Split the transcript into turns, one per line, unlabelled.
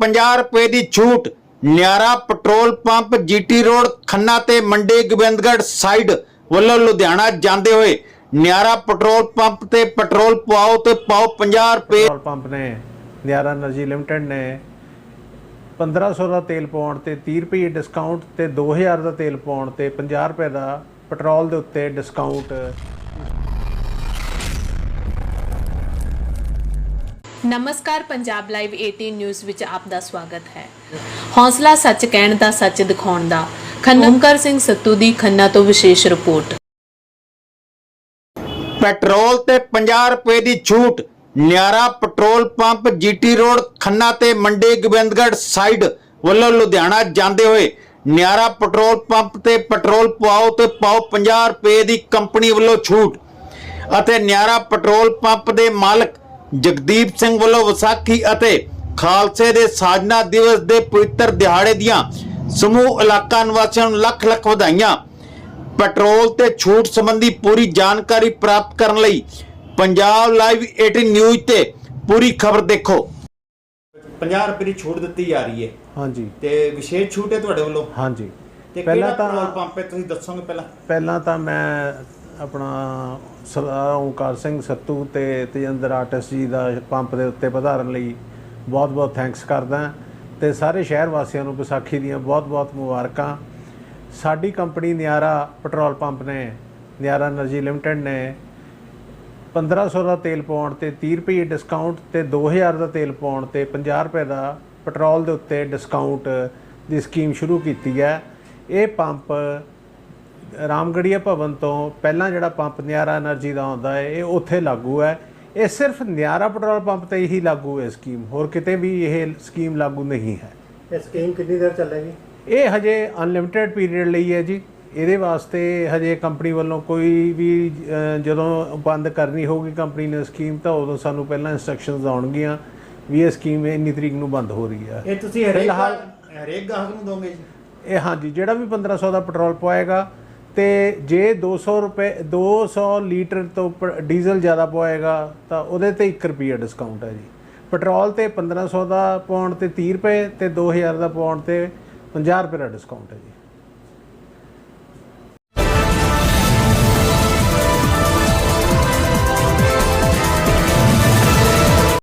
50 ਰੁਪਏ ਦੀ ਛੂਟ। Niara petrol pump G T road, Khanna ਤੇ ਮੰਡੀ, ਗੋਬਿੰਦਗੜ੍ਹ ਸਾਈਡ ਵੱਲੋਂ ਲੁਧਿਆਣਾ ਜਾਂਦੇ ਹੋਏ ਨਿਆਰਾ ਪੈਟਰੋਲ ਪੰਪ ਤੇ ਪੈਟਰੋਲ ਪਵਾਓ ਤੇ ਪਾਓ 50 ਰੁਪਏ।
ਪੈਟਰੋਲ ਪੰਪ ਨੇ, ਨਿਆਰਾ એનર્ਜੀ ਲਿਮਟਿਡ ਨੇ 1500 ਦਾ ਤੇਲ ਪਾਉਣ ਤੇ 30 ਰੁਪਏ ਡਿਸਕਾਊਂਟ ਤੇ 2000 ਦਾ ਤੇਲ ਪਾਉਣ ਤੇ 50 ਰੁਪਏ ਦਾ ਪੈਟਰੋਲ ਦੇ ਉੱਤੇ ਡਿਸਕਾਊਂਟ
ਨਮਸਕਾਰ, ਪੰਜਾਬ ਲਾਈਵ 18 ਨਿਊਜ਼ ਵਿੱਚ ਆਪ ਦਾ ਸਵਾਗਤ ਹੈ। ਹੌਸਲਾ ਸੱਚ ਕਹਿਣ ਦਾ, ਸੱਚ ਦਿਖਾਉਣ ਦਾ। ਖੰਨਾ ਸਿੰਘ ਸੱਤੂ ਦੀ ਖੰਨਾ ਤੋਂ ਵਿਸ਼ੇਸ਼ ਰਿਪੋਰਟ।
ਪੈਟਰੋਲ ਤੇ 50 ਰੁਪਏ ਦੀ ਛੂਟ, Niara petrol pump G T road Khanna ਤੇ ਮੰਡੀ ਗੋਬਿੰਦਗੜ੍ਹ ਸਾਈਡ ਵੱਲੋਂ ਲੁਧਿਆਣਾ ਜਾਂਦੇ ਹੋਏ ਨਿਆਰਾ ਪੈਟਰੋਲ ਪੰਪ ਤੇ ਪੈਟਰੋਲ ਪਵਾਓ ਤੇ ਪਾਓ 50 ਰੁਪਏ ਦੀ ਕੰਪਨੀ ਵੱਲੋਂ ਛੂਟ ਅਤੇ ਨਿਆਰਾ ਪੈਟਰੋਲ ਪੰਪ ਦੇ ਮਾਲਕ ਜਗਦੀਪ ਸਿੰਘ ਵੱਲੋਂ ਵਿਸਾਖੀ ਅਤੇ ਖਾਲਸੇ ਦੇ ਸਾਜਨਾ ਦਿਵਸ ਦੇ ਪਵਿੱਤਰ ਦਿਹਾੜੇ ਦੀਆਂ ਸਮੂਹ ਇਲਾਕਾ ਨਿਵਾਸੀਆਂ ਨੂੰ ਲੱਖ ਲੱਖ ਵਧਾਈਆਂ। ਪੈਟਰੋਲ ਤੇ ਛੂਟ ਸੰਬੰਧੀ ਪੂਰੀ ਜਾਣਕਾਰੀ ਪ੍ਰਾਪਤ ਕਰਨ ਲਈ ਪੰਜਾਬ ਲਾਈਵ 18 ਨਿਊਜ਼ ਤੇ ਪੂਰੀ ਖਬਰ ਦੇਖੋ। 50 ਰੁਪਏ ਦੀ ਛੂਟ ਦਿੱਤੀ ਜਾ ਰਹੀ ਹੈ।
ਹਾਂਜੀ।
ਤੇ ਵਿਸ਼ੇਸ਼ ਛੂਟ ਹੈ ਤੁਹਾਡੇ ਵੱਲੋਂ?
ਹਾਂਜੀ।
ਤੇ
ਪਹਿਲਾਂ
ਪੈਟਰੋਲ
ਤਾਂ
ਪੰਪ ਹੈ? ਤੁਸੀਂ ਦੱਸੋਗੇ ਪਹਿਲਾਂ।
ਪਹਿਲਾਂ ਤਾਂ ਮੈਂ ਆਪਣਾ ਸਰਦਾਰ ਓਕਾਰ ਸਿੰਘ ਸੱਤੂ ਤੇ ਤੇਜਿੰਦਰ ਆਰਟਿਸਟ ਜੀ ਦਾ ਪੰਪ ਦੇ ਉੱਤੇ ਵਧਾਰਨ ਲਈ ਬਹੁਤ-ਬਹੁਤ ਥੈਂਕਸ ਕਰਦਾ ਤੇ ਸਾਰੇ ਸ਼ਹਿਰ ਵਾਸੀਆਂ ਨੂੰ, ਵਿਸਾਖੀ ਦੀਆਂ ਬਹੁਤ-ਬਹੁਤ ਮੁਬਾਰਕਾਂ। ਸਾਡੀ ਕੰਪਨੀ ਨਿਆਰਾ ਪੈਟਰੋਲ ਪੰਪ ਨੇ, ਨਿਆਰਾ એનર્ਜੀ ਲਿਮਟਿਡ ਨੇ। 1500 ਦਾ ਤੇਲ ਪਾਉਣ ਤੇ 30 ਰੁਪਏ ਡਿਸਕਾਊਂਟ ਤੇ 2000 ਦਾ ਤੇਲ ਪਾਉਣ ਤੇ 50 ਰੁਪਏ ਦਾ ਪੈਟਰੋਲ ਦੇ ਉੱਤੇ ਡਿਸਕਾਊਂਟ ਦੀ ਸਕੀਮ ਸ਼ੁਰੂ ਕੀਤੀ ਹੈ। ਇਹ ਪੰਪ ਰਾਮਗੜੀਆ ਭਵਨ ਤੋਂ ਪਹਿਲਾਂ ਜਿਹੜਾ ਪੰਪ ਨਿਆਰਾ એનર્ਜੀ ਦਾ ਆਉਂਦਾ ਹੈ ਇਹ ਉੱਥੇ ਲਾਗੂ ਹੈ। ਇਹ ਸਿਰਫ ਨਿਆਰਾ ਪੈਟਰੋਲ ਪੰਪ ਤੇ ਹੀ ਲਾਗੂ ਹੈ ਸਕੀਮ। ਹੋਰ ਕਿਤੇ ਵੀ ਇਹ ਸਕੀਮ ਲਾਗੂ ਨਹੀਂ ਹੈ।
ਇਹ ਸਕੀਮ ਕਿੰਨੀ ਦੇਰ ਚੱਲੇਗੀ?
ਇਹ ਹਜੇ ਅਨਲਿਮਿਟਿਡ ਪੀਰੀਅਡ ਲਈ ਹੈ ਜੀ। ਇਹਦੇ ਵਾਸਤੇ ਹਜੇ ਕੰਪਨੀ ਵੱਲੋਂ ਕੋਈ ਵੀ ਜਦੋਂ ਬੰਦ ਕਰਨੀ ਹੋਊਗੀ ਕੰਪਨੀ ਨੇ ਸਕੀਮ ਤਾਂ ਉਦੋਂ ਸਾਨੂੰ ਪਹਿਲਾਂ ਇਨਸਟਰਕਸ਼ਨਸ ਆਉਣਗੀਆਂ ਵੀ ਇਹ ਸਕੀਮ ਇੰਨੀ ਤਰੀਕ ਨੂੰ ਬੰਦ ਹੋ ਰਹੀ ਹੈ।
ਇਹ ਤੁਸੀਂ ਹਰੇਕ ਹਰੇਕ ਗਾਹਕ ਨੂੰ ਦੋਗੇ ਜੀ?
ਇਹ ਹਾਂਜੀ ਜਿਹੜਾ ਵੀ 1500 ਦਾ ਪੈਟਰੋਲ ਪਵਾਏਗਾ ਤੇ ਜੇ 200 ਰੁਪਏ 200 ਲੀਟਰ ਤੋਂ ਪ- ਡੀਜ਼ਲ ਜ਼ਿਆਦਾ ਪਵਾਏਗਾ, ਤਾਂ ਉਹਦੇ ਤੇ 1 ਰੁਪਿਆ ਡਿਸਕਾਊਂਟ ਹੈ ਜੀ। ਪੈਟਰੋਲ ਤੇ 1500 ਦਾ ਪਾਉਣ ਤੇ 30 ਰੁਪਏ ਤੇ 2000 ਦਾ ਪਾਉਣ ਤੇ 50 ਰੁਪਏ ਦਾ ਡਿਸਕਾਊਂਟ ਹੈ ਜੀ।